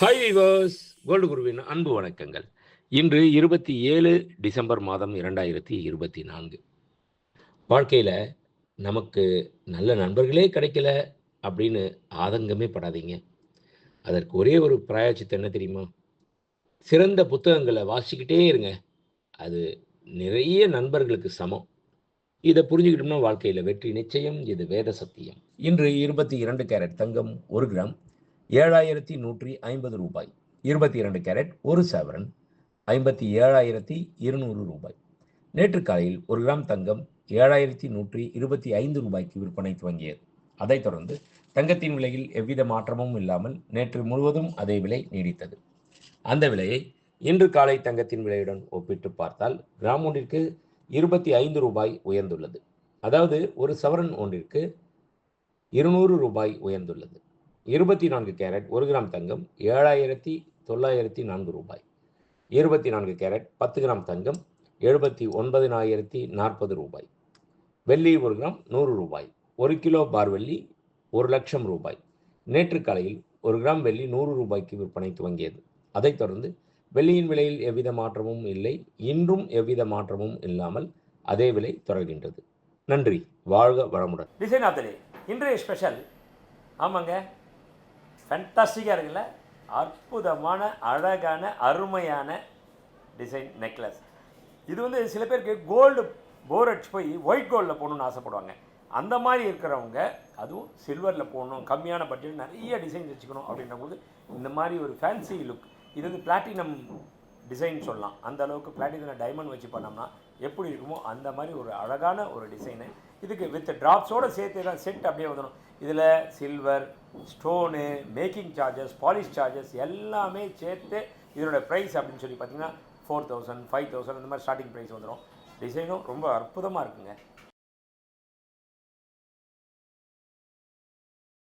Hi viewers gold குருவின் அன்பு வணக்கங்கள். இன்று இருபத்தி ஏழு டிசம்பர் மாதம் இரண்டாயிரத்தி இருபத்தி நான்கு. வாழ்க்கையில் நமக்கு நல்ல நண்பர்களே கிடைக்கல அப்படின்னு ஆதங்கமே படாதீங்க. அதற்கு ஒரே ஒரு பிராயச்சித்தம் என்ன தெரியுமா? சிறந்த புத்தகங்களை வாசிக்கிட்டே இருங்க. அது நிறைய நண்பர்களுக்கு சமம். இதை புரிஞ்சுக்கிட்டோம்னா வாழ்க்கையில் வெற்றி நிச்சயம் இது வேத சத்தியம். இன்று இருபத்தி இரண்டு கேரட் தங்கம் ஒரு கிராம். ஏழாயிரத்தி நூற்றி ஐம்பது ரூபாய். இருபத்தி இரண்டு கேரட் ஒரு சவரன் ஐம்பத்தி ஏழாயிரத்தி இருநூறு ரூபாய். நேற்று காலையில் ஒரு கிராம் தங்கம் ஏழாயிரத்தி நூற்றி இருபத்தி ஐந்து ரூபாய்க்கு விற்பனை துவங்கியது. அதைத் தொடர்ந்து தங்கத்தின் விலையில் எவ்வித மாற்றமும் இல்லாமல் நேற்று முழுவதும் அதே விலை நீடித்தது. அந்த விலையை இன்று காலை தங்கத்தின் விலையுடன் ஒப்பிட்டு பார்த்தால் கிராம் ஒன்றிற்கு இருபத்தி ஐந்து ரூபாய் உயர்ந்துள்ளது. அதாவது ஒரு சவரன் ஒன்றிற்கு இருநூறு ரூபாய் உயர்ந்துள்ளது. இருபத்தி நான்கு கேரட் ஒரு கிராம் தங்கம் ஏழாயிரத்தி தொள்ளாயிரத்தி நான்கு ரூபாய். இருபத்தி நான்கு கேரட் பத்து கிராம் தங்கம் எழுபத்தி ஒன்பதினாயிரத்தி நாற்பது ரூபாய். வெள்ளி ஒரு கிராம் நூறு ரூபாய். ஒரு கிலோ பார் வெள்ளி ஒரு லட்சம் ரூபாய். நேற்று காலையில் ஒரு கிராம் வெள்ளி நூறு ரூபாய்க்கு விற்பனை துவங்கியது அதைத் தொடர்ந்து வெள்ளியின் விலையில் எவ்வித மாற்றமும் இல்லை இன்றும் எவ்வித மாற்றமும் இல்லாமல் அதே விலை தொடர்கின்றது. நன்றி வாழ்க வளமுடன். விஜயநாதனே இன்றைய ஸ்பெஷல் ஆமாங்க ஃபேண்டாஸ்டிக்காக இருக்குல்ல? அற்புதமான அழகான அருமையான டிசைன் நெக்லஸ் இது வந்து சில பேருக்கு கோல்டு போர் அடிச்சு போய் ஒயிட் கோல்டில் போகணுன்னு ஆசைப்படுவாங்க. அந்த மாதிரி இருக்கிறவங்க அதுவும் சில்வரில் போடணும் கம்மியான பட்ஜெட் நிறைய டிசைன் வச்சுக்கணும் அப்படின்றபோது இந்த மாதிரி ஒரு ஃபேன்சி லுக் இது வந்து பிளாட்டினம் டிசைன் சொல்லலாம். அந்த அளவுக்கு பிளாட்டினம் டைமண்ட் வச்சு பண்ணோம்னா எப்படி இருக்குமோ அந்த மாதிரி ஒரு அழகான ஒரு டிசைனு இதுக்கு வித் ட்ராப்ஸோடு சேர்த்து தான் செட் அப்படியே வந்துடும் இதில் silver stone making charges polish charges எல்லாமே சேர்த்து இதோட ப்ரைஸ் அப்படின்னு சொல்லி பார்த்தீங்கன்னா ஃபோர் தௌசண்ட் ஃபைவ் தௌசண்ட் இந்த மாதிரி ஸ்டார்டிங் ப்ரைஸ் வந்துடும் டிசைனும் ரொம்ப அற்புதமாக இருக்குங்க.